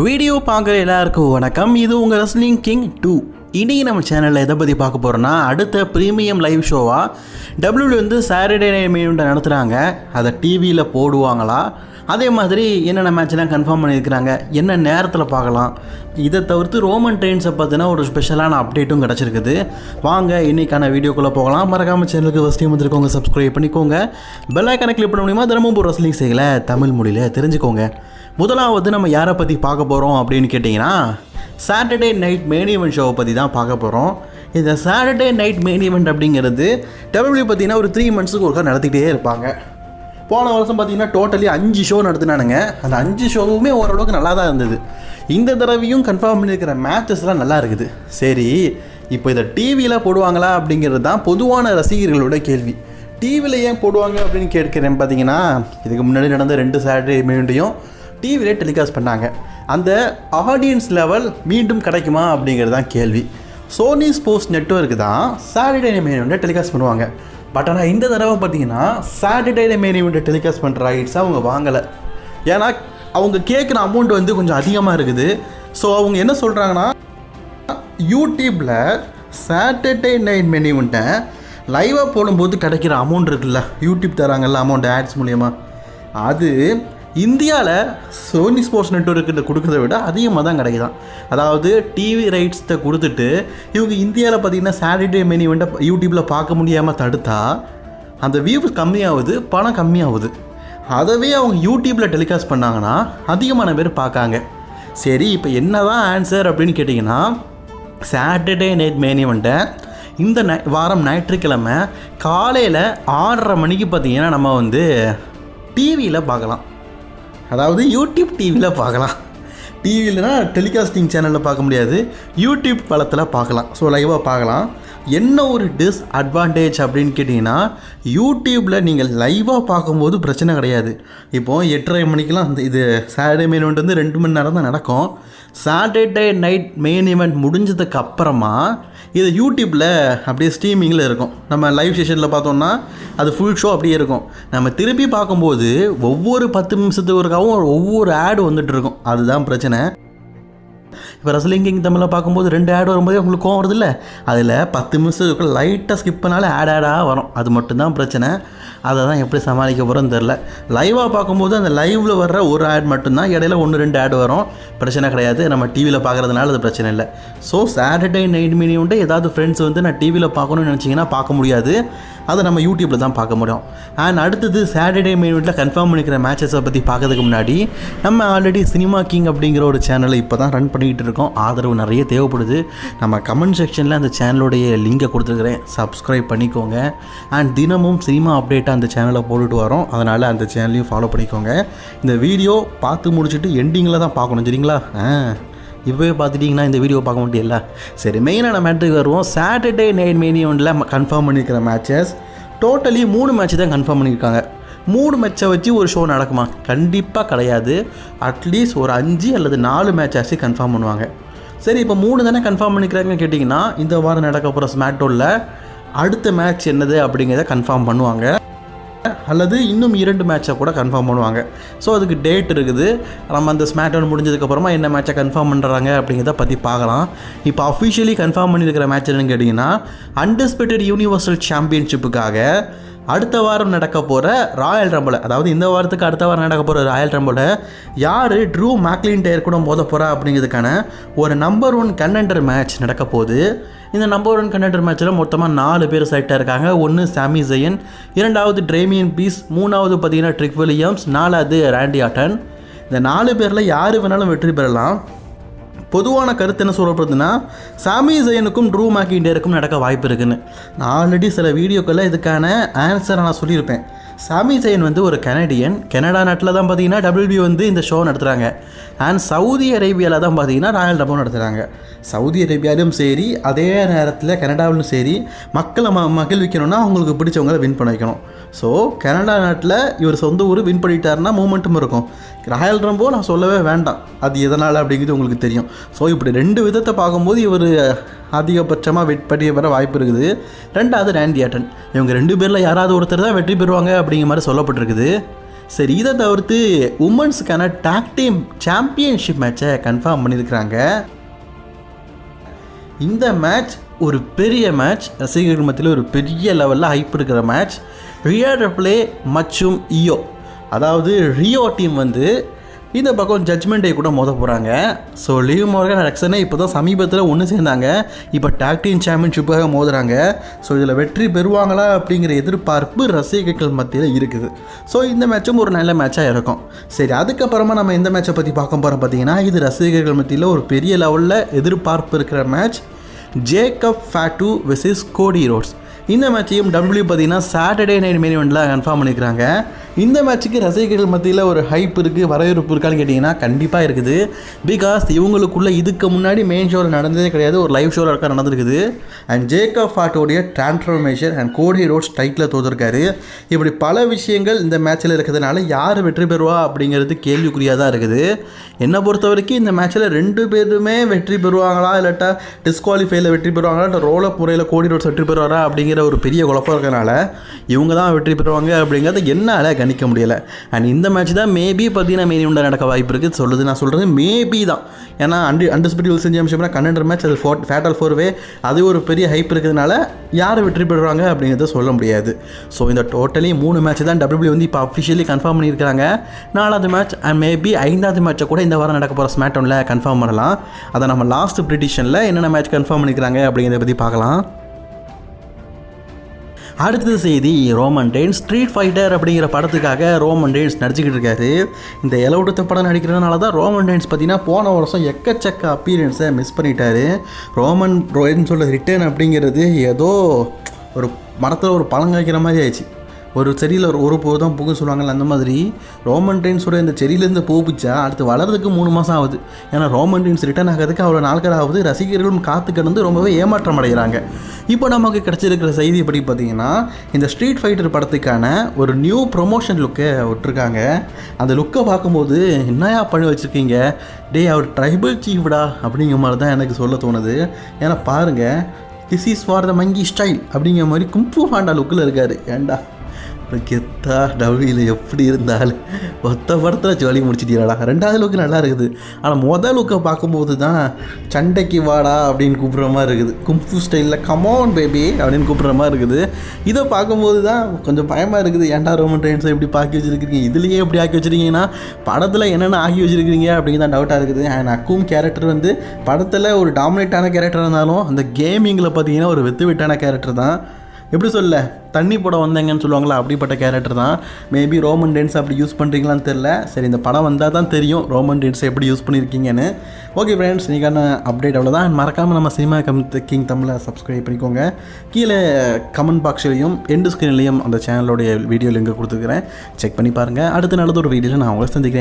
Video பார்க்குற எல்லாருக்கும் வணக்கம். இது உங்கள் ரெஸ்லிங் கிங் டூ இன்றைக்கி நம்ம சேனலில் எதை பற்றி பார்க்க போகிறோன்னா அடுத்த ப்ரீமியம் லைவ் ஷோவாக டபிள்யூல வந்து சாட்டர்டே நைட் மீண்டும் நடத்துகிறாங்க அதை டிவியில் போடுவாங்களா? அதே மாதிரி என்னென்ன மேட்ச்லாம் கன்ஃபார்ம் பண்ணியிருக்கிறாங்க? என்ன நேரத்தில் பார்க்கலாம்? இதை தவிர்த்து ரோமன் ட்ரெயின்ஸை பார்த்தினா ஒரு ஸ்பெஷலான அப்டேட்டும் கிடச்சிருக்குது. வாங்க இன்றைக்கான வீடியோக்குள்ளே போகலாம். மறக்காமல் சேனலுக்கு ஃபஸ்ட் டைம் வந்திருக்கோங்க சப்ஸ்கிரைப் பண்ணிக்கோங்க. பெல் கணக்கில் கிளிக் பண்ண முடியுமா? தினமும் ஒரு ரெஸ்லிங் செய்யலை தமிழ் மொழியில் தெரிஞ்சுக்கோங்க. முதலாவது நம்ம யாரை பற்றி பார்க்க போகிறோம் அப்படின்னு கேட்டிங்கன்னா சாட்டர்டே நைட் மேனி ஈவெண்ட் ஷோவை பற்றி தான் பார்க்க போகிறோம் இந்த சாட்டர்டே நைட் மெயின் ஈவெண்ட் அப்படிங்கிறது டபிள்யூ பார்த்தீங்கன்னா ஒரு த்ரீ மந்த்ஸுக்கு ஒருக்கா நடத்திக்கிட்டே இருப்பாங்க. போன வருஷம் பார்த்தீங்கன்னா டோட்டலி அஞ்சு ஷோ நடத்தினானுங்க. அந்த அஞ்சு ஷோவுமே ஓரளவுக்கு நல்லா தான் இருந்தது. இந்த தடவையும் கன்ஃபார்ம் பண்ணியிருக்கிற மேட்சஸ்லாம் நல்லா இருக்குது. சரி இப்போ இதை டிவியில் போடுவாங்களா அப்படிங்கிறது தான் பொதுவான ரசிகர்களோட கேள்வி. டிவியில் ஏன் போடுவாங்க அப்படின்னு கேட்கிறேன் பார்த்தீங்கன்னா இதுக்கு முன்னாடி நடந்த ரெண்டு சாட்டர்டே மீண்டும் டிவிலே டெலிகாஸ்ட் பண்ணாங்க. அந்த ஆடியன்ஸ் லெவல் மீண்டும் கிடைக்குமா அப்படிங்கிறது தான் கேள்வி. சோனி ஸ்போர்ட்ஸ் நெட்ஒர்க் தான் சாட்டர்டே மெயின் டெலிகாஸ்ட் பண்ணுவாங்க. பட் ஆனால் இந்த தடவை பார்த்தீங்கன்னா சாட்டர்டே மெயின் இவெண்ட்டை டெலிகாஸ்ட் பண்ணுற ரைட்ஸை அவங்க வாங்கலை. ஏன்னா அவங்க கேட்குற அமௌண்ட் வந்து கொஞ்சம் அதிகமாக இருக்குது. ஸோ அவங்க என்ன சொல்கிறாங்கன்னா யூடியூப்பில் சாட்டர்டே நைட் மெனு லைவாக போடும்போது கிடைக்கிற அமௌண்ட் இருக்குல்ல. யூடியூப் தராங்கல்ல அமௌண்ட் ஆட்ஸ் மூலியமா. அது இந்தியாவில் சோனி ஸ்போர்ட்ஸ் நெட்ஒர்க்கிட்ட கொடுக்கறத விட அதிகமாக தான் கிடைக்குதான். அதாவது டிவி ரைட்ஸை கொடுத்துட்டு இவங்க இந்தியாவில் பார்த்தீங்கன்னா சாட்டர்டே மெனி இவெண்ட்டை யூடியூப்பில் பார்க்க முடியாமல் தடுத்தா அந்த வியூஸ் கம்மியாகுது பணம் கம்மியாகுது. அதவே அவங்க யூடியூப்பில் டெலிகாஸ்ட் பண்ணாங்கன்னா அதிகமான பேர் பார்க்காங்க. சரி இப்போ என்ன தான் ஆன்சர் அப்படின்னு கேட்டிங்கன்னா சாட்டர்டே நைட் மேனி வந்துட்டு இந்த நை வாரம் ஞாயிற்றுக்கிழமை காலையில் ஆறரை மணிக்கு பார்த்தீங்கன்னா நம்ம வந்து டிவியில் பார்க்கலாம். அதாவது யூடியூப் டிவியில் பார்க்கலாம். டிவிலனா டெலிகாஸ்டிங் சேனலில் பார்க்க முடியாது. யூடியூப் பலத்தில் பார்க்கலாம். ஸோ லைவாக பார்க்கலாம். என்ன ஒரு டிஸ்அட்வான்டேஜ் அப்படின்னு கேட்டிங்கன்னா யூடியூப்பில் நீங்கள் லைவாக பார்க்கும்போது பிரச்சனை கிடையாது. இப்போது எட்டரை மணிக்கெலாம் அந்த இது சாட்டர்டே மெயின் இவெண்ட் வந்து ரெண்டு மணி நேரம் தான் நடக்கும். சாட்டர்டே நைட் மெயின் ஈவெண்ட் முடிஞ்சதுக்கு அப்புறமா இது யூடியூப்பில் அப்படியே ஸ்ட்ரீமிங்கில் இருக்கும். நம்ம லைவ் செஷனில் பார்த்தோம்னா அது ஃபுல் ஷோ அப்படியே இருக்கும். நம்ம திருப்பி பார்க்கும்போது ஒவ்வொரு பத்து நிமிஷத்துக்கு ஒருக்காவும் ஒவ்வொரு ஆடு வந்துட்டு இருக்கும். அதுதான் பிரச்சனை. இப்போ ரசலிங் கிங் தமிழில் பார்க்கும்போது ரெண்டு ஆட் வரும்போதே உங்களுக்கு கோவம் வருது இல்லை? அதில் பத்து நிமிஷத்துக்கு லைட்டாக ஸ்கிப் பண்ணாலே ஆட் ஆடாக வரும். அது மட்டும்தான் பிரச்சனை. அதை தான் எப்படி சமாளிக்க போகிறோன்னு தெரில லைவாக பார்க்கும்போது அந்த லைவில் வர்ற ஒரு ஆட் மட்டும்தான் இடையில ஒன்று ரெண்டு ஆட் வரும். பிரச்சனை கிடையாது. நம்ம டிவியில் பார்க்குறதுனால அது பிரச்சனை இல்லை. ஸோ சாட்டர்டே நைட் மினி உண்டு. ஏதாவது ஃப்ரெண்ட்ஸ் வந்து நான் டிவியில் பார்க்கணும்னு நினச்சிங்கன்னா பார்க்க முடியாது. அதை நம்ம யூடியூப்பில் தான் பார்க்க முடியும். அண்ட் அடுத்தது சாட்டர்டே மெயின்ல கன்ஃபார்ம் பண்ணிக்கிற மேட்சஸை பற்றி பார்க்கறதுக்கு முன்னாடி நம்ம ஆல்ரெடி சினிமா கிங் அப்படிங்கிற ஒரு சேனலை இப்போ தான் ரன் பண்ணிக்கிட்டு இருக்கோம். ஆதரவு நிறைய தேவைப்படுது. நம்ம கமெண்ட் செக்ஷனில் அந்த சேனலுடைய லிங்கை கொடுத்துருக்குறேன். சப்ஸ்கிரைப் பண்ணிக்கோங்க. அண்ட் தினமும் சினிமா அப்டேட்டாக அந்த சேனலை போட்டுட்டு வரோம். அதனால் அந்த சேனலையும் ஃபாலோ பண்ணிக்கோங்க. இந்த வீடியோ பார்த்து முடிச்சுட்டு எண்டிங்கில் தான் பார்க்கணும். சரிங்களா? ஆ. இப்போவே பார்த்துட்டிங்கன்னா இந்த வீடியோ பார்க்க முடியல சரி மெயினான மேட்ருக்கு வருவோம். சாட்டர்டே நைட் மெயின் ஒன்றில் கன்ஃபார்ம் பண்ணியிருக்கிற மேட்சஸ் டோட்டலி மூணு மேட்ச் தான் கன்ஃபார்ம் பண்ணியிருக்காங்க. மூணு மேட்சை வச்சு ஒரு ஷோ நடக்குமா? கண்டிப்பாக கிடையாது. அட்லீஸ்ட் ஒரு அஞ்சு அல்லது நாலு மேட்சாச்சு கன்ஃபார்ம் பண்ணுவாங்க. சரி இப்போ மூணு தானே கன்ஃபார்ம் பண்ணிக்கிறாங்கன்னு கேட்டிங்கன்னா இந்த வாரம் நடக்க போகிற ஸ்மாக்டோனில் அடுத்த மேட்ச் என்னது அப்படிங்கிறத கன்ஃபார்ம் பண்ணுவாங்க. அல்லது இன்னும் இரண்டு மேட்சை கூட கன்ஃபார்ம் பண்ணுவாங்க. ஸோ அதுக்கு டேட் இருக்குது. நம்ம அந்த ஸ்மாக்டவுன் முடிஞ்சதுக்கப்புறமா என்ன மேட்சை கன்ஃபார்ம் பண்ணுறாங்க அப்படிங்கிறத பற்றி பார்க்கலாம். இப்போ அஃபிஷியலி கன்ஃபார்ம் பண்ணியிருக்கிற மேட்ச் என்னன்னு கேட்டிங்கன்னா அன்டிஸ்பியூட்டட் யூனிவர்சல் சாம்பியன்ஷிப்புக்காக அடுத்த வாரம் நடக்க போகிற ராயல் ரம்பில் அதாவது இந்த வாரத்துக்கு அடுத்த வாரம் நடக்க போகிற ராயல் ரம்பில் யார் ட்ரூ மேக்லின் டயர் கூட மோத போகிறா அப்படிங்கிறதுக்கான ஒரு நம்பர் ஒன் கண்டெண்டர் மேட்ச் நடக்க போகுது. இந்த நம்பர் ஒன் கண்டெண்டர் மேட்ச்சில் மொத்தமாக நாலு பேர் செலக்டாக இருக்காங்க ஒன்று சாமி ஜெயன் இரண்டாவது ட்ரேமியன் பீஸ் மூணாவது பார்த்தீங்கன்னா ட்ரிக் வில்லியம்ஸ் நாலாவது ரேண்டி ஆட்டன் இந்த நாலு பேரில் யார் வேணாலும் வெற்றி பெறலாம். பொதுவான கருத்து என்ன சொல்லப்படுதுன்னா சாமி ஜெயனுக்கும் ட்ரூ மேக்கிண்டேருக்கும் நடக்க வாய்ப்பு இருக்குன்னு. நான் ஆல்ரெடி சில வீடியோக்களில் இதுக்கான ஆன்சரை நான் சொல்லியிருப்பேன். சாமி ஜெயன் வந்து ஒரு கனடியன். கனடா நாட்டில் தான் பார்த்தீங்கன்னா டபிள்யூபி வந்து இந்த ஷோ நடத்துகிறாங்க அண்ட் சவுதி அரேபியாவில் தான் பார்த்தீங்கன்னா ராயல் டபோ நடத்துகிறாங்க சவுதி அரேபியாவிலும் சரி அதே நேரத்தில் கனடாவிலும் சரி மக்களை ம மகிழ்விக்கணும்னா அவங்களுக்கு பிடிச்சவங்கள வின் பண்ண வைக்கணும். ஸோ கனடா நாட்டில் இவர் சொந்த ஊர் வின் பண்ணிட்டாருன்னா மூமெண்ட்டும் இருக்கும். ராயல் ரம்போ நான் சொல்லவே வேண்டாம். அது எதனால் அப்படிங்கிறது உங்களுக்கு தெரியும். ஸோ இப்படி ரெண்டு விதத்தை பார்க்கும்போது இவர் அதிகபட்சமாக வெற்றி பெற வாய்ப்பு இருக்குது. ரெண்டாவது ரேண்டி ஆட்டன். இவங்க ரெண்டு பேரில் யாராவது ஒருத்தர் தான் வெற்றி பெறுவாங்க அப்படிங்கிற மாதிரி சொல்லப்பட்டிருக்குது. சரி இதை தவிர்த்து உமன்ஸுக்கான டாக் டீம் சாம்பியன்ஷிப் மேட்சை கன்ஃபார்ம் பண்ணியிருக்கிறாங்க. இந்த மேட்ச் ஒரு பெரிய மேட்ச் ரசிகர்கள் மத்தியில் ஒரு பெரிய லெவலில் ஹைப் இருக்கிற மேட்ச் ரியா மற்றும் இயோ அதாவது ரியோ டீம் வந்து இந்த பக்கம் ஜட்மெண்ட் டே கூட மோத போகிறாங்க ஸோ லீவ் மோர்கன் ரெக்ஸனே இப்போ தான் சமீபத்தில் ஒன்று சேர்ந்தாங்க. இப்போ டாக் டீம் சாம்பியன்ஷிப்பாக மோதுறாங்க. ஸோ இதில் வெற்றி பெறுவாங்களா அப்படிங்கிற எதிர்பார்ப்பு ரசிகர்கள் மத்தியில் இருக்குது. ஸோ இந்த மேட்சும் ஒரு நல்ல மேட்சாக இருக்கும். சரி அதுக்கப்புறமா நம்ம எந்த மேட்சை பற்றி பார்க்க போகிறோம் பார்த்தீங்கன்னா இது ரசிகர்கள் மத்தியில் ஒரு பெரிய லெவலில் எதிர்பார்ப்பு இருக்கிற match Jacob Fatu versus Cody Rhodes இந்த மேட்சையும் டபிள்யூ பார்த்தீங்கன்னா சாட்டர்டே நைட் மெயின் கன்ஃபார்ம் பண்ணிக்கிறாங்க. இந்த மேட்ச்சுக்கு ரசிகர்கள் மத்தியில் ஒரு ஹைப் இருக்குது வரவேற்பு இருக்கான்னு கேட்டிங்கன்னா கண்டிப்பாக இருக்குது. பிகாஸ் இவங்களுக்குள்ளே இதுக்கு முன்னாடி மெயின் ஷோவில் நடந்ததே கிடையாது ஒரு லைவ் ஷோவில் இருக்கா நடந்திருக்குது. And Jacob ஃபாட்டோடைய transformation and Cody Rhodes title தோத்துருக்காரு. இப்படி பல விஷயங்கள் இந்த மேட்ச்சில் இருக்கிறதுனால யார் வெற்றி பெறுவா அப்படிங்கிறது கேள்விக்குறியாக தான் இருக்குது. என்னை பொறுத்த வரைக்கும் இந்த மேட்ச்சில் ரெண்டு பேருமே வெற்றி பெறுவாங்களா இல்லாட்டா டிஸ்குவாலிஃபைல வெற்றி பெறுவாங்களா இல்லை ரோலப் முறையில் கோடி ரோட்ஸ் வெற்றி பெறுவாரா அப்படிங்கிற ஒரு பெரிய குழப்பம் இருக்கிறனால இவங்க தான் வெற்றி பெறுவாங்க அப்படிங்கிறத என்னால் கணிக்க முடியலை. அண்ட் இந்த மேட்ச் தான் மேபி பார்த்தீங்கன்னா மெயின் உண்டா நடக்க வாய்ப்பு இருக்குது சொல்லுது நான் சொல்கிறது மேபி தான். ஏன்னா அண்டு செஞ்ச சாம்பியன்ஷிப்னா கன்னண்டர் மேட்ச் அது ஃபோர் ஃபேட்டல் ஃபோர்வே அது ஒரு பெரிய ஹைப் இருக்கிறதுனால யார் வெற்றி பெறுவாங்க அப்படிங்கிறத சொல்ல முடியாது. ஸோ இந்த டோட்டலி மூணு மேட்ச் தான் டபிள்யூ வந்து இப்போ அஃபிஷியலி கன்ஃபார்ம் பண்ணியிருக்காங்க நாலாவது மேட்ச் அண்ட் மேபி ஐந்தாவது மேட்சை கூட இந்த வாரம் நடக்க போகிற ஸ்மேட்டோனில் கன்ஃபார்ம் பண்ணலாம். அதை நம்ம லாஸ்ட் ப்ரிடிஷனில் என்னென்ன மேட்ச் கன்ஃபார்ம் பண்ணிக்கிறாங்க அப்படிங்கிறத பற்றி பார்க்கலாம். அடுத்த செய்தி ரோமன் டேன்ஸ் ஸ்ட்ரீட் ஃபைட்டர் அப்படிங்கிற படத்துக்காக ரோமன் டேன்ஸ் நடிச்சுக்கிட்டு இருக்காரு. இந்த இலவுடுத்த படம் நடிக்கிறதுனால தான் ரோமன் டேன்ஸ் பார்த்தீங்கன்னா போன வருஷம் எக்கச்சக்க அப்பீரியன்ஸை மிஸ் பண்ணிட்டாரு. ரோமன் ரோயன் சொல்ல ரிட்டர்ன் அப்படிங்கிறது ஏதோ ஒரு மரத்தில் ஒரு பழம் காய்க்கிற மாதிரி ஆயிடுச்சு. ஒரு செடியில் ஒரு ஒரு பூ தான் பூக்குன்னு சொல்லுவாங்கல்ல அந்த மாதிரி ரோமன் ட்ரெயின்ஸோட இந்த செடியிலேருந்து பூ பிச்சா அடுத்து வளர்றதுக்கு மூணு மாதம் ஆகுது. ஏன்னா ரோமன் ட்ரெயின்ஸ் ரிட்டர்ன் ஆகிறதுக்கு அவ்வளோ நாட்கள் ஆகுது. ரசிகர்களும் காத்து கிடந்து ரொம்பவே ஏமாற்றம் அடைகிறாங்க. இப்போ நமக்கு கிடச்சிருக்கிற செய்தி எப்படி பார்த்தீங்கன்னா இந்த ஸ்ட்ரீட் ஃபைட்டர் படத்துக்கான ஒரு நியூ ப்ரொமோஷன் லுக்கை விட்டுருக்காங்க. அந்த லுக்கை பார்க்கும்போது என்னையா பண்ணி வச்சுருக்கீங்க? டேய் அவர் ட்ரைபல் சீஃப்டா அப்படிங்கிற மாதிரி தான் எனக்கு சொல்ல தோணுது. ஏன்னா பாருங்கள் this is for the monkey style அப்படிங்கிற மாதிரி கும்பு ஹாண்டா லுக்கில் இருக்கார். ஏண்டா? கெத்தா டபிள்யூல எப்படி இருந்தாலும். மொத்த படத்தில் ஜோலி முடிச்சிட்டீங்களா ரெண்டாவது லுக்கு நல்லா இருக்குது. ஆனால் மொதல் லுக்கை பார்க்கும்போது தான் சண்டைக்கு வாடா அப்படின்னு கூப்பிட்ற மாதிரி இருக்குது. கும்ஃபு ஸ்டைலில் கமான் பேபி அப்படின்னு கூப்பிட்ற மாதிரி இருக்குது. இதை பார்க்கும்போது தான் கொஞ்சம் பயமாக இருக்குது. ஏன்டா ரோமன் ட்ரெயின்ஸை எப்படி பாக்கி வச்சிருக்கீங்க இதுலேயே எப்படி ஆக்கி வச்சிருக்கீங்கன்னா படத்தில் என்னென்ன ஆக்கி வச்சிருக்கீங்க அப்படின்னு தான் டவுட்டாக இருக்குது. அண்ட் அக்கும் கேரக்டர் வந்து படத்தில் ஒரு டாமினேட்டான கேரக்டர் இருந்தாலும் அந்த கேமிங்கில் பார்த்தீங்கன்னா ஒரு வெத்து விட்டான கேரக்டர் தான். எப்படி சொல்ல தண்ணி படம் வந்தேங்கன்னு சொல்லுவாங்களா அப்படிப்பட்ட கேரக்டர் தான். மேபி ரோமன் டென்ஸ் அப்படி யூஸ் பண்ணுறீங்களான்னு தெரில சரி இந்த படம் வந்தால் தான் தெரியும் ரோமன் டென்ஸை எப்படி யூஸ் பண்ணியிருக்கீங்கன்னு ஓகே ஃப்ரெண்ட்ஸ் நீக்கான அப்டேட் அவ்வளோதான் மறக்காமல் நம்ம சினிமா கம் கிங் தமிழை சப்ஸ்கிரைப் பண்ணிக்கோங்க. கீழே கமெண்ட் பாக்ஸ்லேயும் எண்டு ஸ்க்ரீன்லேயும் அந்த சேனலோடைய வீடியோ லிங்க் கொடுத்துருக்குறேன். செக் பண்ணி பாருங்கள் அடுத்த நாளது ஒரு வீடியோவில் நான் உங்களை சந்திக்கிறேன்.